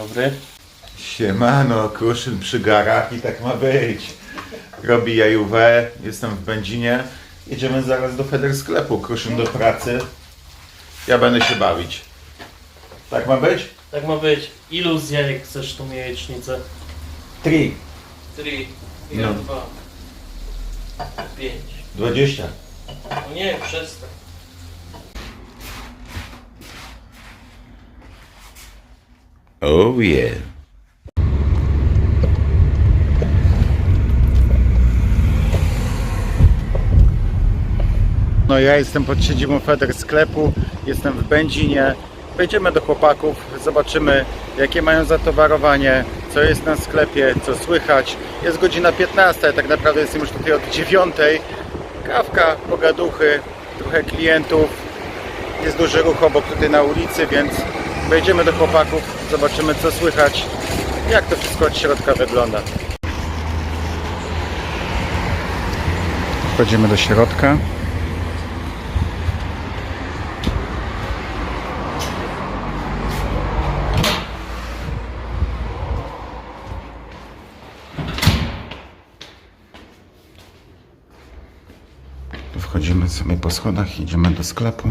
Dobry. Siemano, kruszyn przy garach i tak ma być. Robi jajówę, jestem w Będzinie. Jedziemy zaraz do Feder sklepu, kruszyn do pracy. Ja będę się bawić. Tak ma być? Tak ma być. Ilu z jajek chcesz tą jajecznicę? Tri. Trzy. No. Ja dwa. Pięć. 20. No nie, przestań. Oh yeah. No ja jestem pod siedzibą Feder sklepu, jestem w Będzinie. Wejdziemy do chłopaków, zobaczymy jakie mają zatowarowanie, co jest na sklepie, co słychać. Jest godzina 15, tak naprawdę jestem już tutaj od 9. Kawka, pogaduchy, trochę klientów. Jest duży ruch obok tutaj na ulicy, więc wejdziemy do chłopaków, zobaczymy co słychać, jak to wszystko od środka wygląda. Wchodzimy do środka. Wchodzimy sobie po schodach, idziemy do sklepu.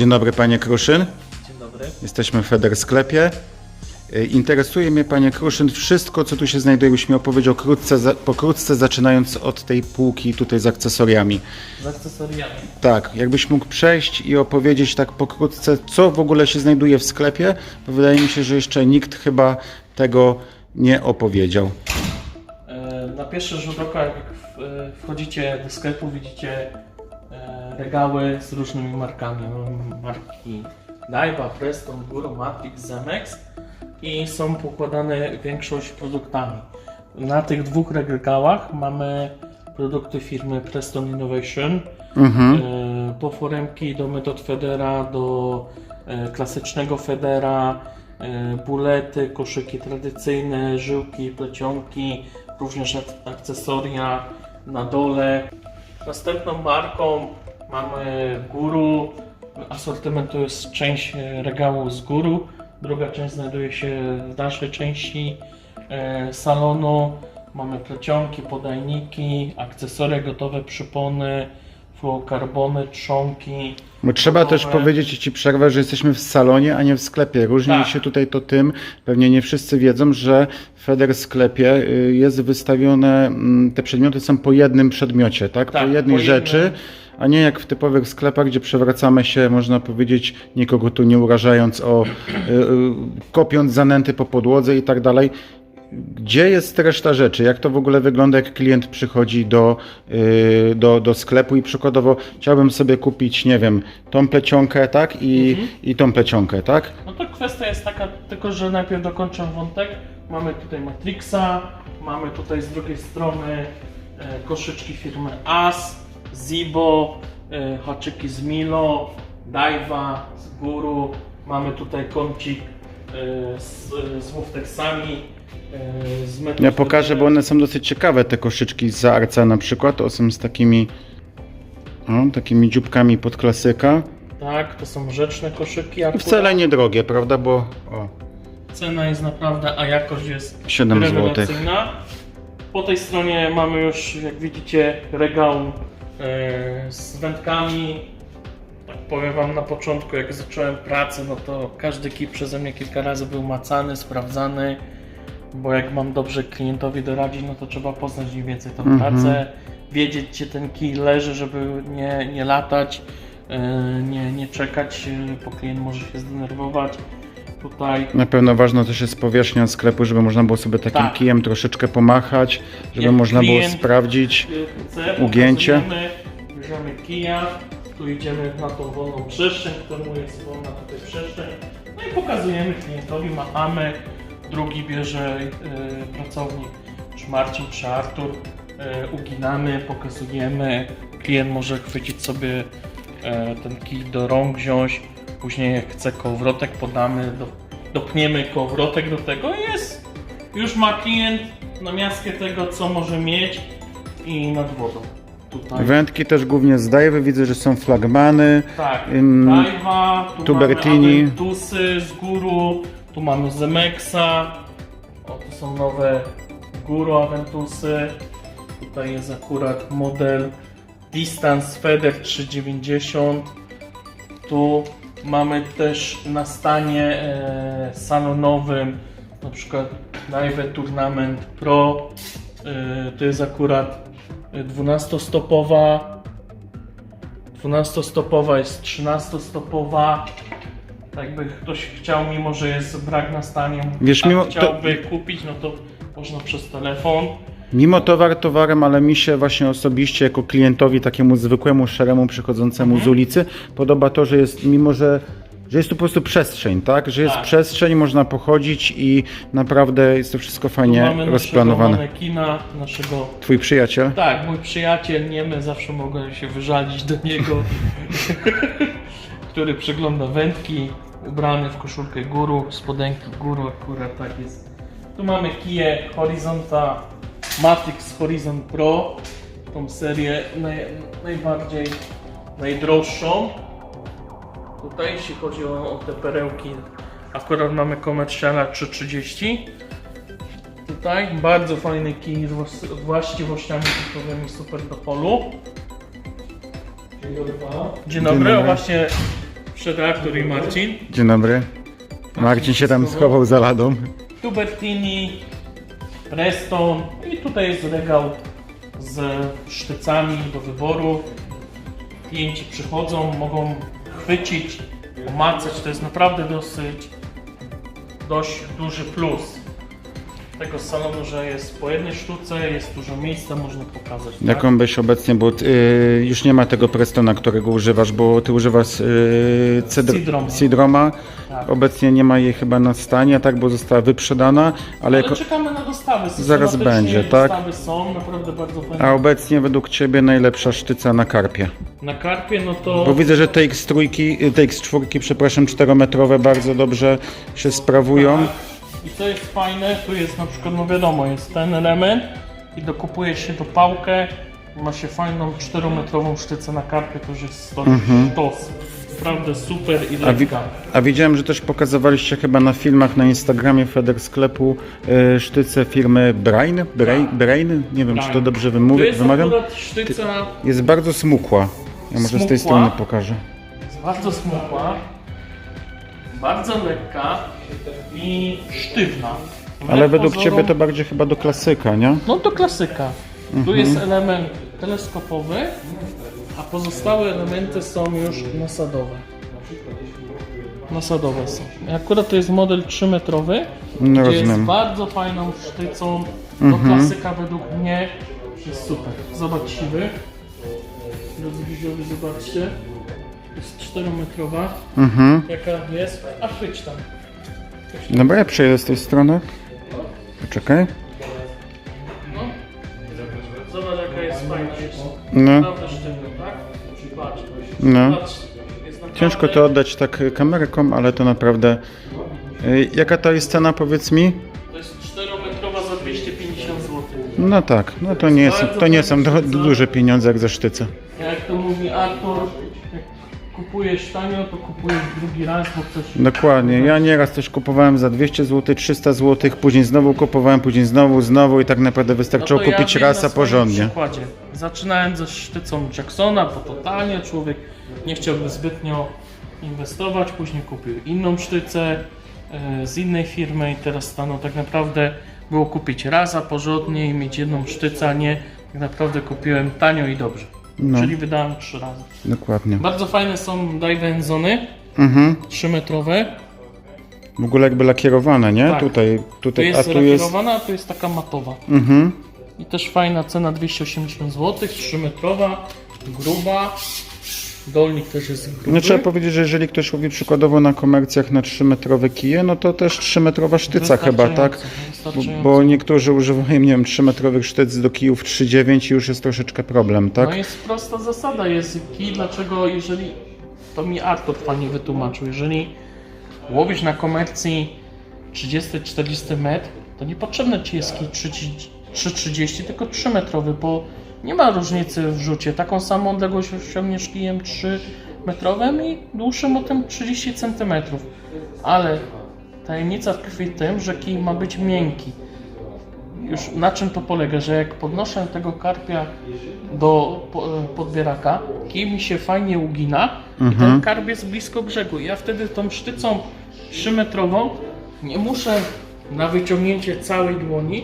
Dzień dobry panie Kruszyn. Dzień dobry. Jesteśmy w Feder sklepie. Y, Interesuje mnie panie Kruszyn wszystko co tu się znajduje, byś mi opowiedział krótce, za- pokrótce zaczynając od tej półki tutaj z akcesoriami. Z akcesoriami. Tak, jakbyś mógł przejść i opowiedzieć tak pokrótce, co w ogóle się znajduje w sklepie, bo wydaje mi się, że jeszcze nikt chyba tego nie opowiedział. E, Na pierwszy rzut oka, jak e, wchodzicie do sklepu, widzicie e, regały z różnymi markami. Mamy Marki Daiwa, Preston, Guru, Matrix, Zemex i są pokładane większość produktami. Na tych dwóch regałach mamy produkty firmy Preston Innovation, e, po foremki do metod Federa, do e, klasycznego Federa, e, bulety, koszyki tradycyjne, żyłki, plecionki, również ak- akcesoria na dole. Następną marką mamy Guru. Asortyment to jest część e, regału z Guru. Druga część znajduje się w dalszej części e, salonu. Mamy plecionki, podajniki, akcesoria gotowe, przypony, fluokarbony, trzonki. Bo trzeba też powiedzieć, ci przerwę, że jesteśmy w salonie, a nie w sklepie. Różni Tak. się tutaj to tym, pewnie nie wszyscy wiedzą, że w Feder sklepie y, jest wystawione, mm, te przedmioty są po jednym przedmiocie, tak? Tak, po jednej po rzeczy. jednym. A nie jak w typowych sklepach, gdzie przewracamy się, można powiedzieć, nikogo tu nie urażając, o y, y, kopiąc zanęty po podłodze i tak dalej. Gdzie jest reszta rzeczy? Jak to w ogóle wygląda, jak klient przychodzi do, yy, do, do sklepu i przykładowo chciałbym sobie kupić, nie wiem, tą plecionkę, tak? I, i tą plecionkę, tak? No to kwestia jest taka, tylko że najpierw dokończę wątek. Mamy tutaj Matrixa, mamy tutaj z drugiej strony e, koszyczki firmy AS, Zibo, e, haczyki z Milo, Daiwa, z Guru, mamy tutaj kącik e, z, z Muftexami, e, z Ja pokażę, bo one są dosyć ciekawe, te koszyczki z Arca na przykład. To są z takimi, o, takimi dzióbkami pod klasyka. Tak, to są rzeczne koszyki. Akurat. wcale niedrogie, prawda? Bo o, Cena jest naprawdę, a jakość jest 7 zł. Po tej stronie mamy już, jak widzicie, regał e, z wędkami. Tak powiem Wam na początku, jak zacząłem pracę, no to każdy kij przeze mnie kilka razy był macany, sprawdzany, bo jak mam dobrze klientowi doradzić, no to trzeba poznać mniej więcej tą Mhm. pracę, wiedzieć gdzie ten kij leży, żeby nie, nie latać, e, nie, nie czekać, e, bo klient może się zdenerwować. Tutaj Na pewno ważna też jest powierzchnia sklepu, żeby można było sobie takim Tak. kijem troszeczkę pomachać, żeby Jak można było sprawdzić. chce, Ugięcie. Bierzemy kija, tu idziemy na tą wolną przestrzeń, któremu jest wolna tutaj przestrzeń. No i pokazujemy klientowi, machamy. Drugi bierze y, pracownik, czy Marcin, czy Artur. Y, uginamy, pokazujemy. Klient może chwycić sobie y, ten kij do rąk, wziąć. Później jak chce kołowrotek, podamy, do, dopniemy kołowrotek do tego i jest. Już ma klient na miastkę tego, co może mieć i nad wodą. Tutaj. Wędki też głównie z Dajwy, widzę, że są flagmany. Tak, Ym, Daiwa, tu Tubertini. Aventusy z Guru, tu mamy Zemexa, o tu są nowe Guru Aventusy, tutaj jest akurat model Distance Feather 390, tu mamy też na stanie e, salonowym na przykład Daiwa Tournament Pro, e, to jest akurat 12-stopowa 12-stopowa jest 13-stopowa. Tak Jakby ktoś chciał, mimo że jest brak na stanie, Wiesz, mimo- to- chciałby kupić, no to można przez telefon. Mimo towar towarem, ale mi się właśnie osobiście jako klientowi, takiemu zwykłemu, szaremu, przychodzącemu Mhm. z ulicy, podoba to, że jest, mimo że, że jest tu po prostu przestrzeń, tak? Że jest Tak. przestrzeń, można pochodzić i naprawdę jest to wszystko Tu fajnie mamy naszego rozplanowane. manekina, naszego... Twój przyjaciel? Tak, mój przyjaciel Niemy, zawsze mogę się wyżalić do niego, który przegląda wędki, ubrany w koszulkę guru, spodenki guru, akurat tak jest. Tu mamy kije Horizonta Matrix Horizon Pro, tą serię naj, najbardziej najdroższą. Tutaj jeśli chodzi o, o te perełki, akurat mamy komercjala 330. Tutaj bardzo fajny kij z właściwościami typowymi super do polu. Dzień dobry. Dzień dobry, dobry. o właśnie przed Artur i Marcin. Dzień dobry. Marcin się tam schował za ladą. Tubertini, Preston i tutaj jest regał z sztycami do wyboru. Klienci przychodzą, mogą chwycić, pomacać. To jest naprawdę dosyć dość duży plus tego salonu, że jest po jednej sztuce, jest dużo miejsca, można pokazać. tak? Jaką byś obecnie, bo y, już nie ma tego Prestona, którego używasz, bo ty używasz y, cedr- Sidroma. Sidroma. Tak. Obecnie nie ma jej chyba na stanie, tak, bo została wyprzedana, ale Ale jako, czekamy na dostawy. Zaraz Systematycznie będzie, tak? Dostawy są, naprawdę bardzo fajne. a obecnie według ciebie najlepsza sztyca na karpie. Na karpie, no to... Bo widzę, że TX3, y, TX4, przepraszam, 4-metrowe bardzo dobrze się sprawują. Tak. I co jest fajne, tu jest na przykład, no wiadomo, jest ten element i dokupuje się do pałkę, ma się fajną 4-metrową sztycę na karpie, to już jest stos. sztos. Naprawdę super i A, wi- lekka. a widziałem, że też pokazywaliście chyba na filmach na Instagramie Feder sklepu y, sztyce firmy Brain? Brain? Brain? Nie wiem, czy to Brain. dobrze Tu wymówię, jest wymawiam. akurat sztyca Jest bardzo smukła. Ja może z tej Smukła? strony pokażę. jest bardzo smukła, bardzo lekka i sztywna. Ale według pozorom- ciebie to bardziej chyba do klasyka, nie? No to klasyka. Mhm. Tu jest element teleskopowy, a pozostałe elementy są już nasadowe. Nasadowe są. Akurat to jest model 3-metrowy No gdzie jest rozumiem. bardzo fajną sztycą. To Mhm. klasyka według mnie jest super. Zobacz siwy. Drodzy widzowie, zobaczcie. Jest 4-metrowa. Mhm. Jaka jest? A chwyć tam. Dobra, ja przejdę z tej strony. Poczekaj. No. Zobacz jaka jest fajna jest. No, Naprawdę sztywna, tak? Patrz. no. Patrz. Jest naprawdę... Ciężko to oddać tak kamerką, ale to naprawdę... Y, Jaka to jest cena, powiedz mi? To jest 4-metrowa za 250 zł. No tak, no to nie, jest, to nie są du- duże pieniądze jak za sztyce. Jak to mówi Artur, kupujesz tanio, to kupujesz drugi raz, bo chcesz... Dokładnie. Ja nieraz też kupowałem za 200 zł, 300 zł, później znowu kupowałem, później znowu, znowu i tak naprawdę wystarczyło No to ja kupić wiem raz, na a swoim porządnie. Przykładzie. Zaczynałem ze sztycą Jacksona, bo totalnie człowiek nie chciałby zbytnio inwestować, później kupił inną sztycę e, z innej firmy i teraz stanął tak naprawdę było kupić raz, a porządnie i mieć jedną sztycę, a nie tak naprawdę kupiłem tanio i dobrze. No. Czyli wydałem trzy razy. Dokładnie. Bardzo fajne są dive zony, Mhm. 3 metrowe. W ogóle jakby lakierowane, nie? Tak. Tutaj, Tu tutaj, jest a tu jest... lakierowana, a tu jest taka matowa. Mhm. I też fajna cena 280 zł, 3 metrowa, gruba. Dolnik też jest gruby. No trzeba powiedzieć, że jeżeli ktoś łowi przykładowo na komercjach na 3-metrowe kije, no to też 3-metrowa sztyca chyba, tak? Bo, wystarczająco. bo niektórzy używają, nie wiem, 3-metrowych sztyc do kijów 3,9 i już jest troszeczkę problem, tak? No jest prosta zasada, jest kij, dlaczego jeżeli, to mi Artur fajnie wytłumaczył, jeżeli łowisz na komercji 30-40 metr, to niepotrzebne ci jest kij 3,30, tylko 3 metrowy, bo nie ma różnicy w rzucie. Taką samą odległość osiągniesz kijem 3 metrowym i dłuższym o tym 30 cm. Ale tajemnica tkwi w tym, że kij ma być miękki. Już na czym to polega, że jak podnoszę tego karpia do po- podbieraka, kij mi się fajnie ugina i ten karp jest blisko brzegu. Ja wtedy tą sztycą 3-metrową nie muszę na wyciągnięcie całej dłoni,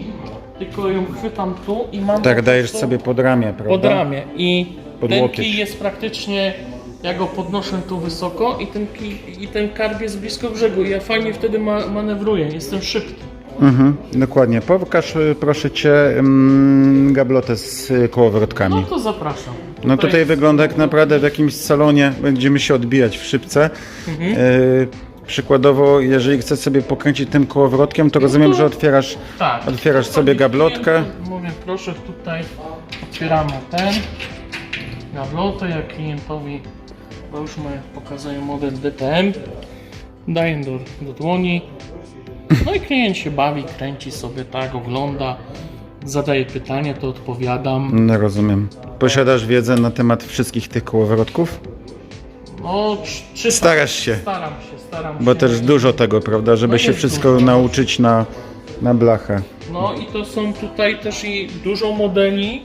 tylko ją chwytam tu i mam Tak po dajesz prostu sobie pod ramię, prawda? pod ramię i Pod ten łokieć. kij jest praktycznie ja go podnoszę tu wysoko i ten, kij, i ten karp jest blisko brzegu i ja fajnie wtedy ma, manewruję, jestem szybki. Mhm, dokładnie. Pokaż y, proszę Cię mm, gablotę z y, kołowrotkami. No to zapraszam. No tutaj wygląda jak naprawdę w jakimś salonie będziemy się odbijać w szybce. Mhm. Y, przykładowo, jeżeli chcesz sobie pokręcić tym kołowrotkiem, to rozumiem, że otwierasz Tak. Otwierasz sobie gablotkę. Mówię, proszę tutaj otwieramy ten gablotę, jak klientowi, bo już my pokazuję model DTM, daję do, do dłoni, no i klient się bawi, kręci sobie tak, ogląda, zadaje pytanie, to odpowiadam. No rozumiem. Posiadasz wiedzę na temat wszystkich tych kołowrotków? No, czy- czytam. Starasz się, Staram się, staram bo się. też dużo tego, prawda, żeby No się jest wszystko dużo. nauczyć na, na blachę. No i to są tutaj też i dużo modeli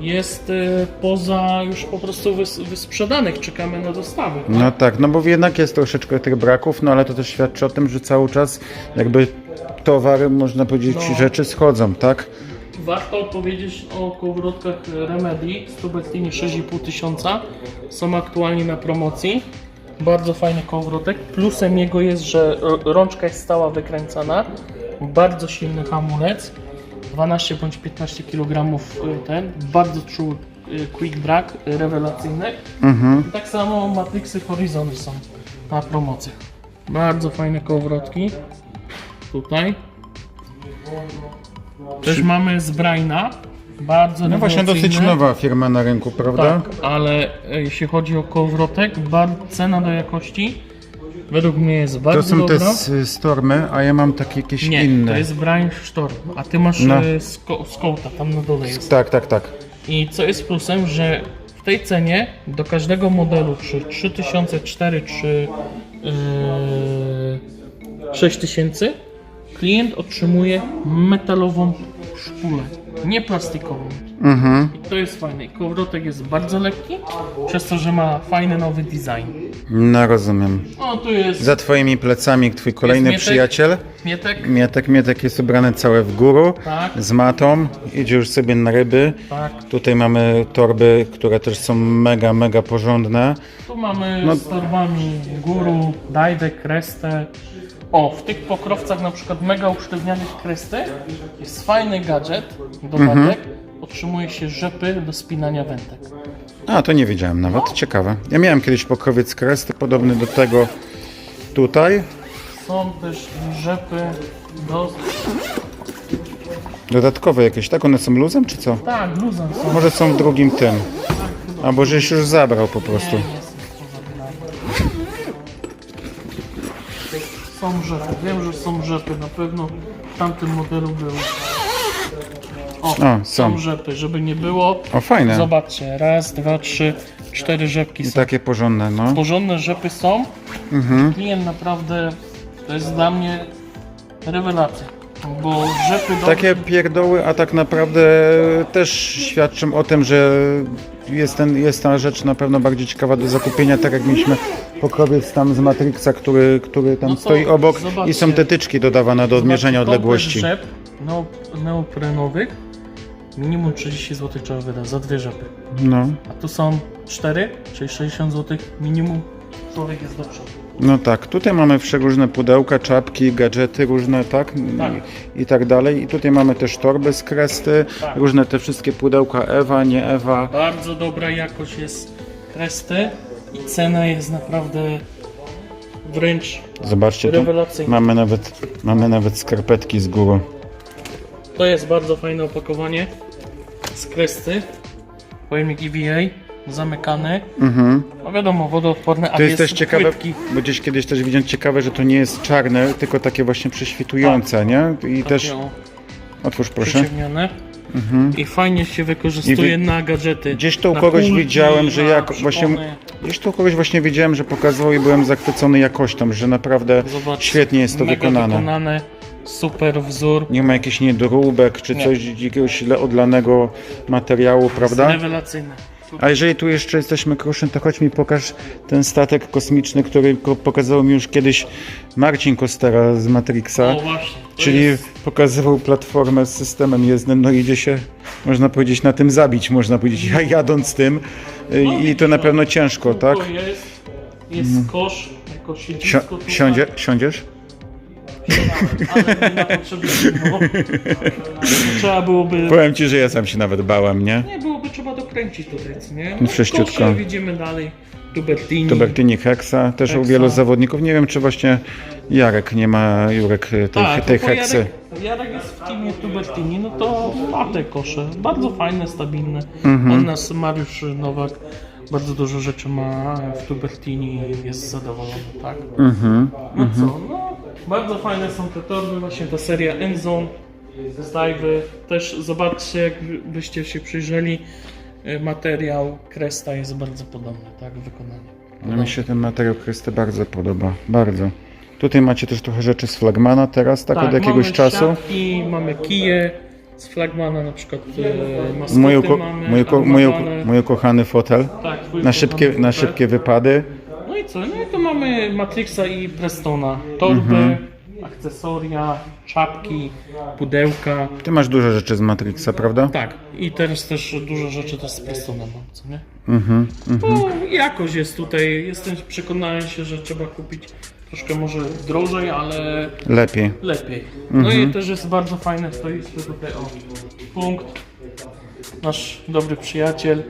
jest e, poza już po prostu wys, wysprzedanych, czekamy na dostawy. tak? No tak, no bo jednak jest troszeczkę tych braków, no ale to też świadczy o tym, że cały czas jakby towary, można powiedzieć, No. rzeczy schodzą, tak? Warto powiedzieć o kołowrotkach Remedy z Tubeltini 6,5 tysiąca. Są aktualnie na promocji. Bardzo fajny kołowrotek. Plusem jego jest, że rączka jest stała wykręcana. Bardzo silny hamulec. 12 bądź 15 kg ten. Bardzo czuły y, quick drag y, rewelacyjny. Mhm. Tak samo Matrixy Horizony są na promocjach. Bardzo fajne kołowrotki. Tutaj. Też mamy z Braina. Bardzo No właśnie dosyć nowa firma na rynku, prawda? Tak, ale e, jeśli chodzi o kołowrotek, bar- cena do jakości według mnie jest To bardzo są te dobra. s- Stormy, a ja mam takie jakieś Nie, inne. to jest Brain Storm, a ty masz No. e, sko- tam na dole jest. Tak, tak, tak. I co jest plusem, że w tej cenie do każdego modelu, czy 3004, czy yy, 6000, klient otrzymuje metalową szpulę, nie plastikową. Mhm. I to jest fajne. Kołowrotek jest bardzo lekki, przez to, że ma fajny nowy design. No rozumiem. O, tu jest Za twoimi plecami twój kolejny Mietek. przyjaciel. mietek. Mietek, Mietek jest ubrany całe w górę, Tak, z matą, idzie już sobie na ryby. tak. Tutaj mamy torby, które też są mega, mega porządne. Tu mamy No- z torbami guru, dajdę, krestę, O, w tych pokrowcach na przykład mega usztywnianych kresty jest fajny gadżet, dodatek. Otrzymuje się rzepy do spinania wędek. A, to nie wiedziałem nawet, ciekawe. Ja miałem kiedyś pokrowiec kresty podobny do tego tutaj. Są też rzepy do... Dodatkowe jakieś, tak? One są luzem czy co? Tak, luzem są. Może są w drugim tym. Albo żeś już zabrał po prostu. Nie, nie Są rzepy, wiem, że są rzepy, na pewno w tamtym modelu były. O, O, są są. rzepy, żeby nie było. O, fajne. Zobaczcie, raz, dwa, trzy, cztery rzepki I są. takie porządne, no. Porządne rzepy są. Mhm. Klient naprawdę, to jest dla mnie rewelacja. Bo rzepy do... Takie pierdoły, a tak naprawdę też świadczą o tym, że jest, ten, jest ta rzecz na pewno bardziej ciekawa do zakupienia, tak jak mieliśmy pokrowiec tam z Matrixa, który, który tam No to stoi obok i zobaczcie. są te tyczki dodawane do odmierzenia Zobaczcie, odległości. komplet rzep neo- neoprenowych minimum 30 zł trzeba wydać za dwie rzepy. No, A tu są 4, czyli 60 zł minimum. Człowiek jest do przodu. No tak, tutaj mamy przeróżne pudełka, czapki, gadżety różne, tak? Tak. I, tak dalej. I tutaj mamy też torby z kresty, Tak. różne te wszystkie pudełka Ewa, nie Ewa. Bardzo dobra jakość jest kresty i cena jest naprawdę wręcz Zobaczcie, rewelacyjna. mamy nawet, mamy nawet skarpetki z góry. To jest bardzo fajne opakowanie z kresty. Pojemnik EVA zamykany. Mhm. No wiadomo, wodoodporne, a To jest też ciekawe, płytki. bo gdzieś kiedyś też widziałem ciekawe, że to nie jest czarne, tylko takie właśnie prześwitujące, nie? I też, Takie o, otwórz proszę. przyciemnione. I fajnie się wykorzystuje wy- na gadżety. Gdzieś to u kogoś kulki, widziałem, że jak właśnie, gdzieś to u kogoś właśnie widziałem, że pokazywał i byłem zachwycony jakością, że naprawdę Zobaczcie, świetnie jest to wykonane. wykonane. Super wzór. Nie ma jakichś niedoróbek, czy Nie. coś jakiegoś źle odlanego materiału, prawda? Rewelacyjne. A jeżeli tu jeszcze jesteśmy kruszyn, to chodź mi pokaż ten statek kosmiczny, który pokazał mi już kiedyś Marcin Kostera z Matrixa. O właśnie. Czyli jest- pokazywał platformę z systemem jezdnym, no idzie się, można powiedzieć, na tym zabić, można powiedzieć, ja jadąc tym y, i to na pewno ciężko, tak? To jest, jest kosz, jako siedzisko tutaj. siądzie, siądziesz? Ale na potrzeby było. Trzeba byłoby... Powiem Ci, że ja sam się nawet bałem, nie? Nie, byłoby trzeba dokręcić tutaj, nie? Wszyściutko. Kosze, widzimy dalej. Tubertini. Tubertini Hexa, też u Hexa. wielu zawodników. Nie wiem, czy właśnie Jarek nie ma, Jurek, tej, Tak, tej Heksy. Jarek, Jarek jest w teamie Tubertini, no to ma te kosze. Bardzo fajne, stabilne. Mhm. On nas, Mariusz Nowak, bardzo dużo rzeczy ma w Tubertini jest zadowolony, tak? Mhm. No co, no, bardzo fajne są te torby, właśnie ta seria Endzone z Dive'y. Też zobaczcie, jakbyście się przyjrzeli, y, materiał Cresta jest bardzo podobny, tak, w wykonaniu. No mi się ten materiał Krysty bardzo podoba, bardzo. Tutaj macie też trochę rzeczy z flagmana teraz, tak, od jakiegoś mamy czasu. Siatki, mamy kije z flagmana, na przykład e, Mój, uko- mamy, uko- ukochany fotel tak, na szybkie, ukochany na fotel. szybkie wypady. No i co? No i tu mamy Matrixa i Prestona. Torby, Mhm. akcesoria, czapki, pudełka. Ty masz dużo rzeczy z Matrixa, prawda? Tak, i teraz też dużo rzeczy też z Prestona mam, co nie? Mhm. mhm. No, jakość jest tutaj, jestem przekonany się, że trzeba kupić troszkę może drożej, ale Lepiej. lepiej. No Mhm. i też jest bardzo fajne, stoisko tutaj o punkt. Nasz dobry przyjaciel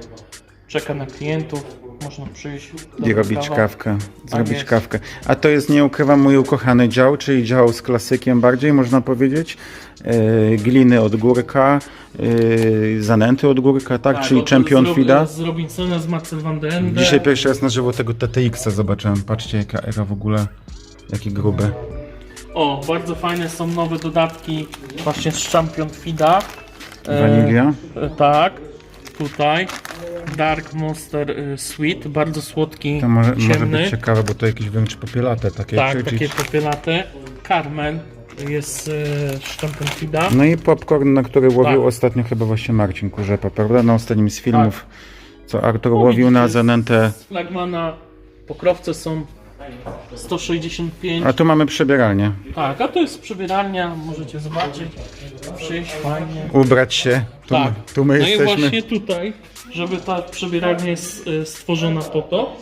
czeka na klientów, można przyjść. I robić kawa. kawkę. Zrobić jest. kawkę. A to jest, nie ukrywam, mój ukochany dział, czyli dział z klasykiem bardziej, można powiedzieć. E, gliny od górka, e, zanęty od górka, tak? czyli bo to Champion z Fida. Z Robinsona, z Marcel van de Ende. Dzisiaj pierwszy raz na żywo tego TTX-a zobaczyłem. Patrzcie, jaka era w ogóle, jaki gruby. O, bardzo fajne są nowe dodatki właśnie z Champion Fida. E, Wanilia. e, tak, tutaj. Dark Monster e, Sweet, bardzo słodki, To może, może być ciekawe, bo to jakieś wręcz popielate takie. Tak, czyli- takie popielate. Carmen jest z Champion Fida. No i popcorn, na który łowił Tak. ostatnio chyba właśnie Marcin Kurzepa, prawda? Na ostatnim z filmów, co Artur No, łowił na zanętę. Z flagmana pokrowce są 165. A tu mamy przebieralnię. Tak, a to jest przebieralnia, możecie zobaczyć. Przyjść fajnie. Ubrać się. Tu, Tak. tu my no i jesteśmy. właśnie tutaj, żeby ta przebieralnia jest e, stworzona po to,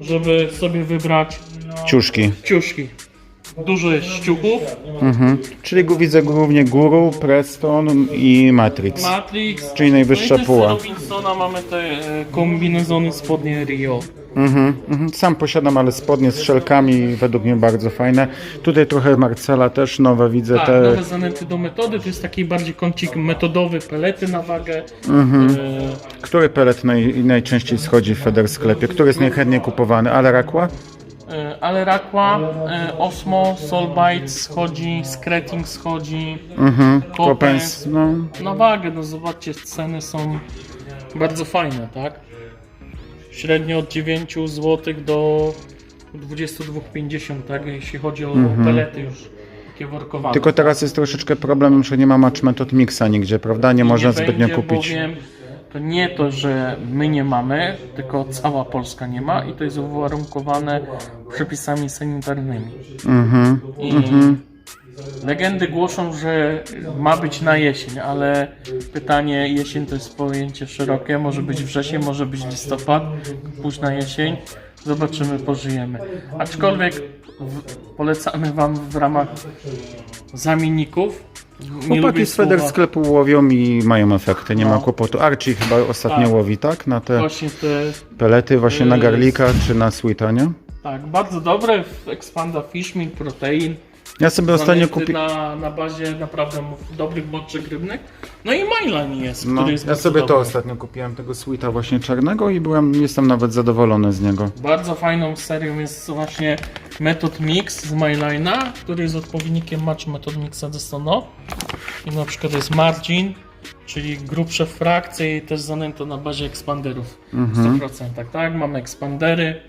żeby sobie wybrać Ciuszki. ciuszki. Dużo jest ściuchów. Mhm. Czyli gu- widzę głównie Guru, Preston i Matrix. Matrix. Czyli najwyższa no i też puła. Robinsona mamy te e, kombinezony spodnie Rio. Mhm, mhm. Sam posiadam, ale spodnie z szelkami według mnie bardzo fajne. Tutaj trochę Marcela też nowe widzę. Tak, te... nowe zanęty do metody, to jest taki bardziej kącik metodowy, pelety na wagę. Mhm. E, Który pelet naj, najczęściej schodzi w Feder sklepie? Który jest najchętniej kupowany? Ale Rakła? e, ale Rakła, e, Osmo, Solbite schodzi, Skreting schodzi. Mhm. Kopens. Kopens. No. Na wagę, no zobaczcie, ceny są bardzo fajne, tak? Średnio od 9 zł do 22,50, tak? Jeśli chodzi o pelety już takie workowane. Mhm. Tylko teraz jest troszeczkę problem, że nie ma match method mixa nigdzie, prawda? Nie można zbytnio będzie, kupić. Bowiem to nie to, że my nie mamy, tylko cała Polska nie ma i to jest uwarunkowane przepisami sanitarnymi. Mhm. I legendy głoszą, że ma być na jesień, ale pytanie, jesień to jest pojęcie szerokie, może być wrzesień, może być listopad, późna jesień. Zobaczymy, pożyjemy. Aczkolwiek w, polecamy Wam w ramach zamienników. Chłopaki z Feder sklepu łowią i mają efekty, nie ma No. kłopotu. Archie chyba ostatnio Tak. łowi, tak? Na te Właśnie te, pelety, właśnie na Yy, garlika czy na sweeta, nie? tak, bardzo dobre Expanda Fishmeal, protein. Ja sobie ostatnio kupiłem. na, na bazie naprawdę dobrych moczek rybnych. No i Myline jest, No, który jest ja sobie to dobry. ostatnio kupiłem, tego sweeta właśnie czarnego i byłem, jestem nawet zadowolony z niego. Bardzo fajną serią jest właśnie Method Mix z Myline'a, który jest odpowiednikiem Match Method Mixa Destono. I na przykład jest Margin, czyli grubsze frakcje i też zanęto na bazie ekspanderów w 100%. Tak, mamy ekspandery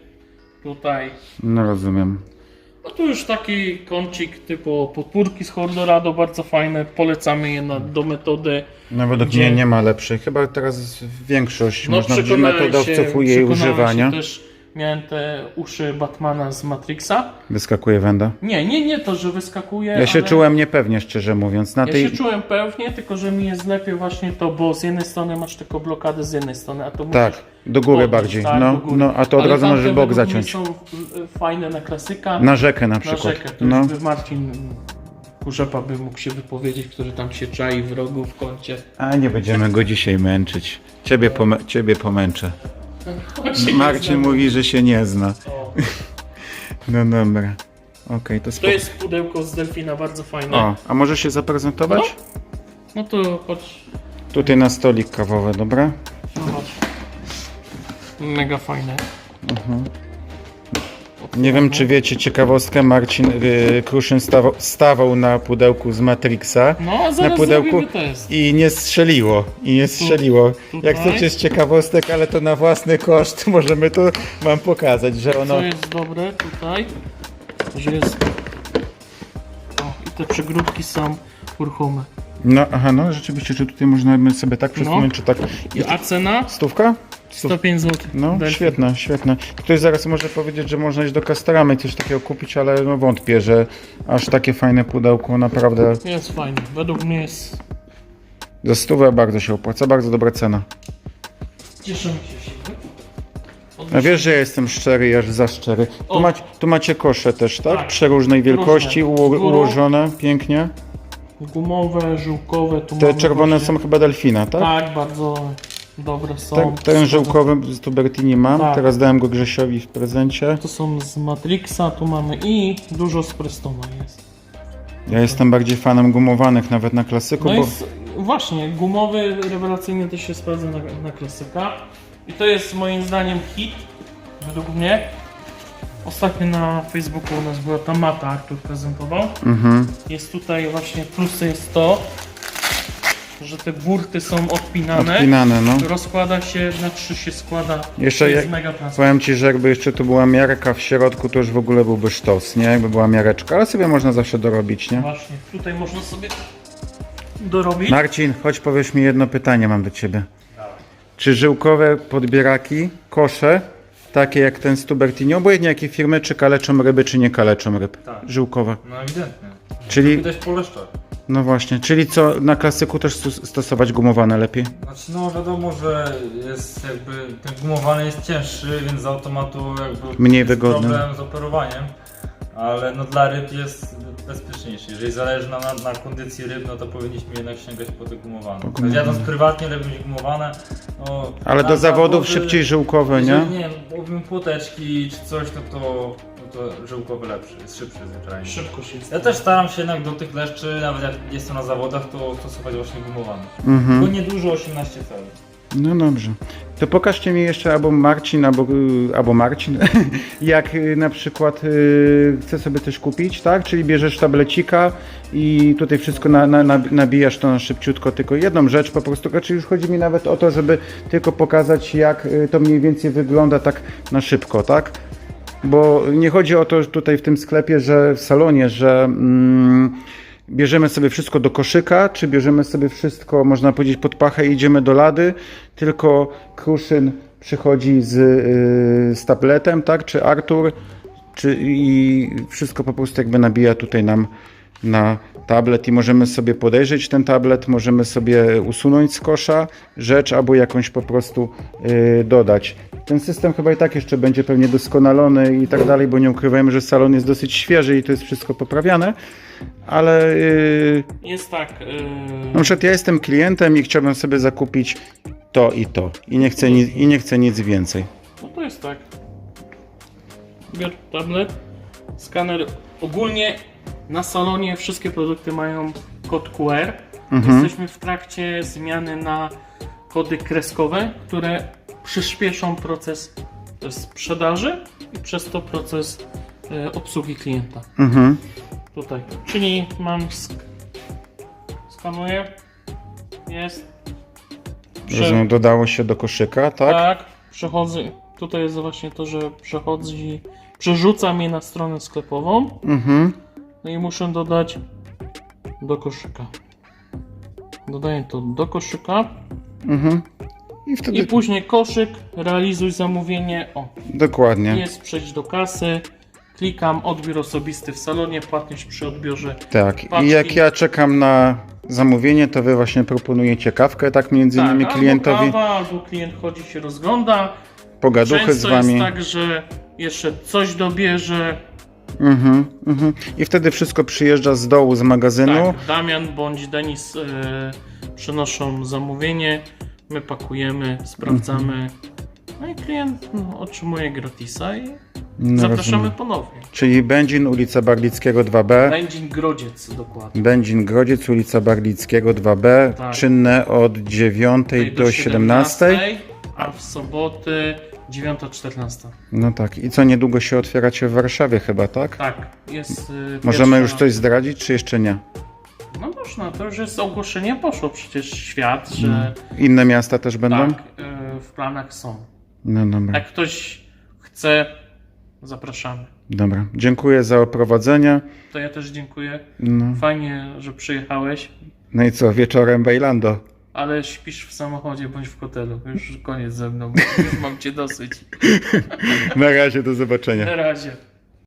tutaj. No rozumiem. No tu już taki kącik typu podpórki z Hordorado, bardzo fajne, polecamy je na, do metody. No według Gdzie- mnie nie ma lepszej. Chyba teraz większość No można metodowców jej używania. Się też miałem te uszy Batmana z Matrixa. Wyskakuje wenda. Nie, nie, nie to, że wyskakuje. Ja się ale... czułem niepewnie, szczerze mówiąc. Na Ja tej... się czułem pewnie, tylko że mi jest lepiej właśnie to, bo z jednej strony masz tylko blokadę z jednej strony, a to Tak, do góry podnieść, bardziej. tak, no, do góry. no, a to od Ale razu możesz bok zaciąć. są y, fajne na klasyka. Na rzekę na na przykład. rzekę. To No. jakby Marcin Kurzepa by mógł się wypowiedzieć, który tam się czai w rogu w kącie. A nie będziemy go dzisiaj męczyć. Ciebie, pomę- ciebie pomęczę. Marcin mówi, że się nie zna. O. No dobra. Okej, to To spoko. jest pudełko z delfina, bardzo fajne. O, a może się zaprezentować? No to chodź, Tutaj na stolik kawowy, dobra? zobacz. Mega fajne. Nie wiem, czy wiecie ciekawostkę, Marcin yy, Kruszyn stawał, stawał na pudełku z Matrixa. No, a Na zaraz pudełku test. i nie strzeliło. I nie strzeliło. Jak chcecie z ciekawostek, ale to na własny koszt, możemy to wam pokazać, że ono. Co jest dobre tutaj, że jest... O, i te przegródki są uruchome. No, aha, no rzeczywiście, czy tutaj można sobie tak przesunąć, czy tak. A cena? Stówka? Stów... 105 zł. No, świetne, świetne. Ktoś zaraz może powiedzieć, że można iść do Castorama i coś takiego kupić, ale no wątpię, że aż takie fajne pudełko naprawdę Jest fajny. Według mnie jest... za stówę bardzo się opłaca, bardzo dobra cena. Cieszymy się. A wiesz, że ja jestem szczery, aż za szczery. Tu, O. macie, tu macie kosze też, tak? Tak. Przeróżnej wielkości, Różne. uło- Z górą. ułożone, pięknie. Gumowe, żółkowe, tu Te mamy czerwone właśnie- są chyba delfina, tak? Tak, bardzo dobre są. Ten, ten żółkowy z Tubertini mam, Tak. teraz dałem go Grzesiowi w prezencie. To są z Matrixa, tu mamy i dużo z Prestona jest. Ja jestem bardziej fanem gumowanych, nawet na klasyku, No bo... i s- właśnie, gumowy rewelacyjnie też się sprawdza na, na klasyka. I to jest moim zdaniem hit, według mnie. Ostatnio na Facebooku u nas była ta mata, który prezentował. Mhm. Jest tutaj właśnie plus jest to, że te burty są odpinane. Odpinane, no. Rozkłada się, na trzy się składa. Jeszcze to jest jak- mega. Powiem Ci, że jakby jeszcze tu była miarka w środku, to już w ogóle byłby sztos, nie? Jakby była miareczka, ale sobie można zawsze dorobić, nie? Właśnie, tutaj można sobie dorobić. Marcin, chodź powiesz mi jedno pytanie mam do Ciebie. Czy żyłkowe podbieraki, kosze, takie jak ten z Tubertini, obojętnie jakie firmy, czy kaleczą ryby, czy nie kaleczą ryb? Tak. Żyłkowe. No ewidentnie. Czyli, Widać po leszczach. No właśnie, czyli co, na klasyku też stosować gumowane lepiej? Znaczy no wiadomo, że jest jakby ten gumowany jest cięższy, więc z automatu jakby Mniej jest wygodny. problem z operowaniem. ale no dla ryb jest bezpieczniejszy. Jeżeli zależy nam na, na kondycji ryb, no to powinniśmy jednak sięgać po te gumowane. Po gumowane. Jadąc prywatnie, lepiej mieć gumowane. No, Ale na do zawodów zawody- szybciej żyłkowe, nie? Jeżeli, nie wiem, robimy płoteczki czy coś, no to, to żyłkowy lepszy, jest szybszy zwyczajnie. Szybkość jest. Ja też staram się jednak do tych leszczy, nawet jak jestem na zawodach, to stosować właśnie gumowane. Mhm. Tylko nie dużo, 18 cali. No dobrze. To pokażcie mi jeszcze albo Marcin, albo, y, albo Marcin, jak y, na przykład y, chcę sobie coś kupić, tak? Czyli bierzesz tablecika i tutaj wszystko na, na, na, nabijasz to na szybciutko, tylko jedną rzecz po prostu. Znaczy już chodzi mi nawet o to, żeby tylko pokazać, jak y, to mniej więcej wygląda tak na szybko, tak? Bo nie chodzi o to że tutaj w tym sklepie, że w salonie, że mm, bierzemy sobie wszystko do koszyka, czy bierzemy sobie wszystko, można powiedzieć, pod pachę i idziemy do lady, tylko Kruszyn przychodzi z, y, z tabletem, tak? Czy Artur, czy, i wszystko po prostu jakby nabija tutaj nam na tablet i możemy sobie podejrzeć ten tablet, możemy sobie usunąć z kosza rzecz albo jakąś po prostu y, dodać. Ten system chyba i tak jeszcze będzie pewnie doskonalony i tak dalej, bo nie ukrywajmy, że salon jest dosyć świeży i to jest wszystko poprawiane, ale y, Jest tak. Yy, na przykład ja jestem klientem i chciałbym sobie zakupić to i to i nie chcę, ni- i nie chcę nic więcej. No to jest tak. Biorę tablet, skaner. Ogólnie na salonie wszystkie produkty mają kod QR. Mhm. Jesteśmy w trakcie zmiany na kody kreskowe, które przyspieszą proces e, sprzedaży i przez to proces e, obsługi klienta. Mhm. Tutaj. Czyli mam sk skanuję. Jest. Prze- Rozumiem, dodało się do koszyka, tak? tak, przechodzę. Tutaj jest właśnie to, że przechodzi, przerzuca mnie na stronę sklepową. Mhm. No i muszę dodać do koszyka. Dodaję to do koszyka Mhm. I wtedy i później koszyk, realizuj zamówienie. O, dokładnie. jest przejść do kasy. Klikam odbiór osobisty w salonie, płatność przy odbiorze. Tak. I Paczki. jak ja czekam na zamówienie, to wy właśnie proponujecie kawkę, tak między innymi albo klientowi, kawa, albo klient chodzi się rozgląda. pogaduchy Często z wami. jest tak, że jeszcze coś dobierze. Mhm, mhm. I wtedy wszystko przyjeżdża z dołu, z magazynu. Tak, Damian bądź Denis e, przynoszą zamówienie, my pakujemy, sprawdzamy. No i klient no, otrzymuje gratisa i No, zapraszamy rozumiem. ponownie. Czyli Będzin, ulica Barlickiego 2B. Będzin Grodziec dokładnie. Będzin Grodziec, ulica Barlickiego 2B. Tak. Czynne od 9 Tutaj do 17. A w soboty 9.14. No tak. I co niedługo się otwieracie w Warszawie chyba, tak? Tak, jest. y, Możemy pierwsza- już coś zdradzić, czy jeszcze nie? No można, to już jest ogłoszenie, poszło przecież świat, że Inne miasta też będą? tak, y, w planach są. No dobra. Jak ktoś chce, zapraszamy. Dobra. Dziękuję za oprowadzenie. To ja też dziękuję. No, Fajnie, że przyjechałeś, no i co, wieczorem Bailando. Ale śpisz w samochodzie bądź w hotelu. Już koniec ze mną, już mam cię dosyć. Na razie, do zobaczenia. Na razie.